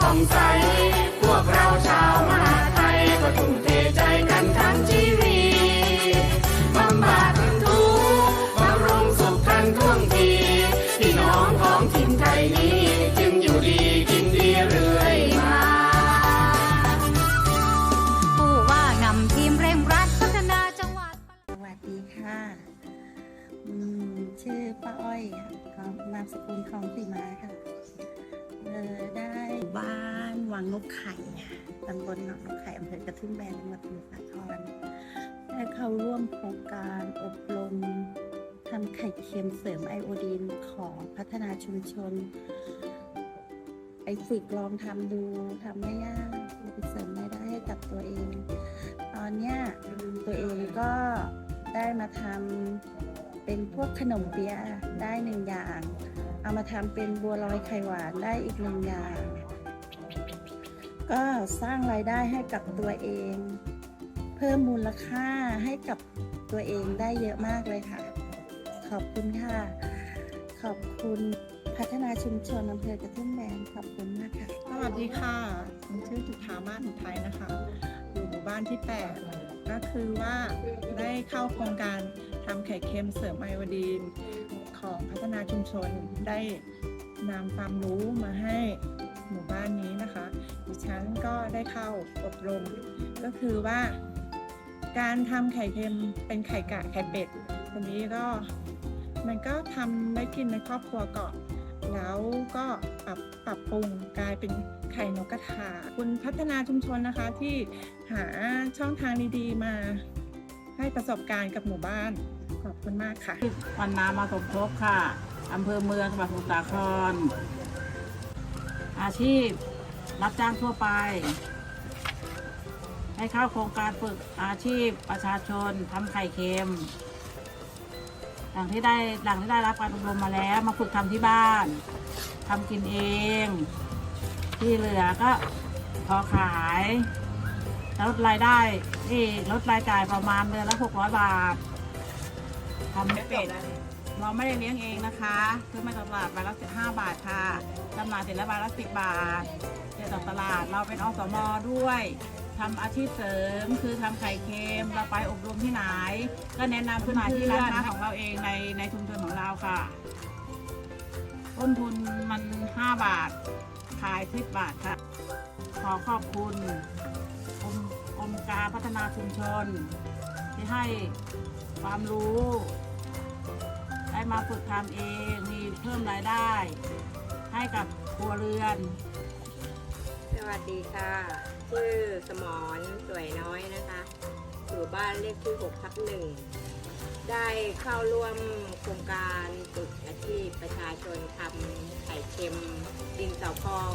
ผ่องใส พวกเราชาวมหาไทยก็ทุ่มเทใจกันทั้งชีวิตบำบัดทุกข์บำรุงสุขทันท่วงทีพี่น้องของถิ่นไทยนี้จึงอยู่ดีกินดีเรื่อยมา ผู้ว่านำทีมเร่งรัดพัฒนาจังหวัด สวัสดีค่ะอืมชื่อป้าอ้อยค่ะนามสกุลของสีมาค่ะ ออได้บ้านวังนกไข่ตำบลหนองนกไข่อำเภอกระทุ่มแบนจังหวัดสมุทรสาครได้เข้าร่วมโครงการอบรมทำไข่เค็มเสริมไอโอดีนของพัฒนาชุมชน ไปฝึกลองทำดูทำไม่ยากไปเสริมรายได้ให้กับตัวเอง ตอนเนี้ยตัวเองก็ได้มาทำเป็นพวกขนมเปี๊ยะได้หนึ่งอย่าง เอามาทำเป็นบัวลอยไข่หวานได้อีกหนึ่งอย่าง ก็สร้างรายได้ให้กับตัวเอง เพิ่มมูลค่าให้กับตัวเองได้เยอะมากเลยค่ะ ขอบคุณค่ะ ขอบคุณพัฒนาชุมชนอำเภอกระทุ่มแบนขอบคุณมากค่ะ สวัสดีค่ะผมชื่อจุธามาศอุทัยนะคะ อยู่หมู่บ้านที่ 8 ก็คือว่าได้เข้าโครงการทำไข่เค็มเสริมไอโอดีน ฒนาชุมชนได้นำความรู้มาให้หมู่บ้านนี้นะคะดิฉันก็ได้เข้าอบรม ก็คือว่า การทำไข่เค็มเป็นไข่กะไข่เป็ดทีนี้ก็มันก็ทำได้กินในครอบครัวก่อนแล้วก็ปรับปรับปรุงกลายเป็นไข่นกกระทาคุณพัฒนาชุมชนนะคะที่หาช่องทางดีๆมาให้ประสบการณ์กับหมู่บ้าน ขอบคุณมากค่ะวันนามาสมทบค่ะอำเภอเมืองจังหวัดสมุทรสาคร อาชีพรับจ้างทั่วไป ให้เข้าโครงการฝึกอาชีพประชาชนทำไข่เค็มหลังที่ได้หลังที่ได้รับการอบรมมาแล้วมาฝึกทำที่บ้านทำกินเอง ที่เหลือก็พอขายลดรายได้ที่ลดรายจ่ายประมาณเดือนละ600บาท ทำเป็ดเราไม่ได้เลี้ยงเองนะคะซื้อมาจากตลาดใบละ15บาทค่ะจำหน่ายเสร็จแล้วใบละ10บาทเจอจากตลาดเราเป็นอสมด้วยทำอาชีพเสริมคือทำไข่เค็มเราไปอบรมที่ไหน ก็แนะนำขึ้นมาที่ร้านค้าของเราเองในในชุมชนของเราค่ะ ต้นทุนมัน 5 บาท ขาย 10 บาทค่ะ ขอขอบคุณกรมกรมการพัฒนาชุมชน ที่ให้ความรู้ ได้มาฝึกทำเองมีเพิ่มรายได้ ให้กับครัวเรือน สวัสดีค่ะ ชื่อสมรสวยน้อยนะคะอยู่บ้านเลขที่6ทับหนึ่งได้เข้าร่วมโครงการฝึกอาชีพประชาชนทำไข่เค็มดินเต่าพอง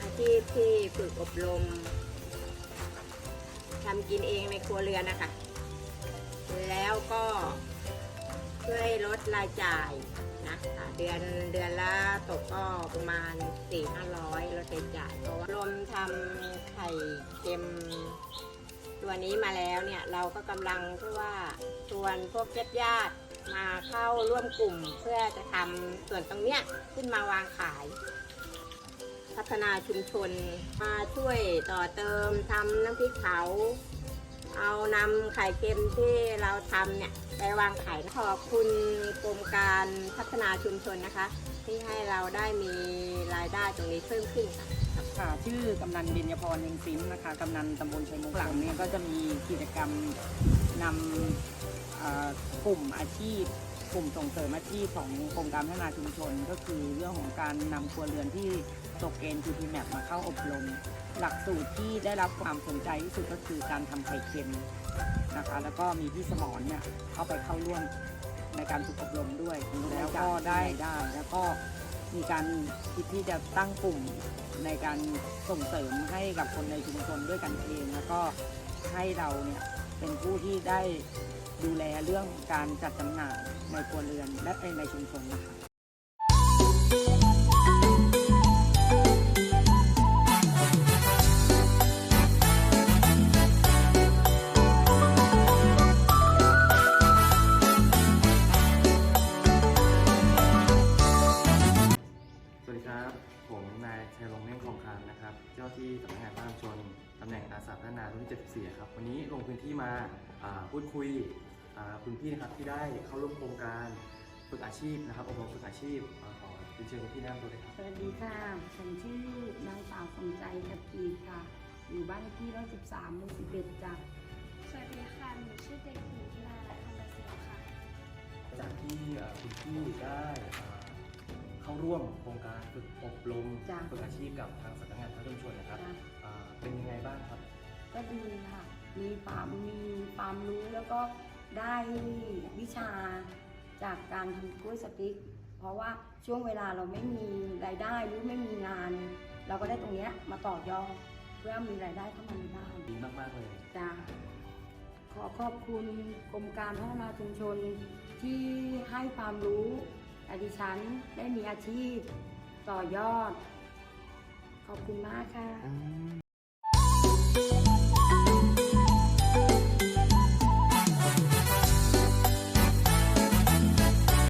อาชีพที่ฝึกอบรม ทำกินเองในครัวเรือนนะคะ แล้วก็ช่วยลดรายจ่ายนะคะเดือนเดือนละตกก็ประมาณ 4 5 0 0ลดรายจ่าย เพราะว่ารวมทำไข่เค็มตัวนี้มาแล้วเนี่ย เราก็กำลังเพื่อว่าชวนพวกญาติญาติมาเข้าร่วมกลุ่มเพื่อจะทำส่วนตรงเนี้ยขึ้นมาวางขาย พัฒนาชุมชน มาช่วยต่อเติมทำน้ำพริกเผา เอานำไข่เค็มที่เราทำเนี่ยไปวางขายขอบคุณกรมการพัฒนาชุมชนนะคะ ที่ให้เราได้มีรายได้ตรงนี้เพิ่มขึ้นค่ะค่ะชื่อกำนันเบญญพรเองซิมนะคะกำนันตำบลชัยมงคลหลังนี้ก็จะมีกิจกรรมนำกลุ่มอาชีพ กลุ่มส่งเสริมอาชีพของกรมการพัฒนาชุมชน ก็คือเรื่องของการนำครัวเรือนที่ ตกเกณฑ์ GP Map มาเข้าอบรม หลักสูตรที่ได้รับความสนใจที่สุดก็คือการทำไข่เค็มนะคะ แล้วก็มีพี่สมรเนี่ยเข้าไปเข้าร่วมในการฝึกอบรมด้วยแล้วก็ได้ได้แล้วก็มีการคิดที่จะตั้งกลุ่มในการส่งเสริมให้กับคนในชุมชนด้วยกันเองแล้วก็ให้เราเนี่ยเป็นผู้ที่ได้ดูแลเรื่องการจัดจำหน่ายในครัวเรือนและในชุมชนนะคะ ผมนายชัยรงเม่ของคามนะครับ เจ้าที่สำนักงานพระรามชนตำแหน่งอาสาพัฒนารุ่นที่74 ครับ วันนี้ลงพื้นที่มาพูดคุยคุณพี่นะครับที่ได้เข้าร่วมโครงการฝึกอาชีพนะครับอบรมฝึกอาชีพขอเชิญคุณพี่แนะนำตัวเลยครับสวัสดีค่ะฉันชื่อนางสาวสมใจกับกีค่ะ อยู่บ้านที่ลขที่113หมู่11จ้ะสวัสดีค่ะหนูชื่อเด็กหญิงธีราลักษณ์คำปรริค่ะ จากที่คุณพี่ได้ เข้าร่วมโครงการฝึกอบรมจ้ะฝึกอาชีพกับทางสำนักงานพระชุมชนนะครับจ้ะ อ่าเป็นยังไงบ้างครับ ก็ดีค่ะ มีความมีความรู้แล้วก็ได้วิชาจากการทำกล้วยสติ๊ก เพราะว่าช่วงเวลาเราไม่มีรายได้หรือไม่มีงาน เราก็ได้ตรงเนี้ยมาต่อยอดเพื่อมีรายได้เข้ามาในบ้านดีมากๆเลยจ้ะขอขอบคุณกรมการพัฒนาชุมชนที่ให้ความรู้ แต่ดิฉันได้มีอาชีพต่อยอด ขอบคุณมากค่ะ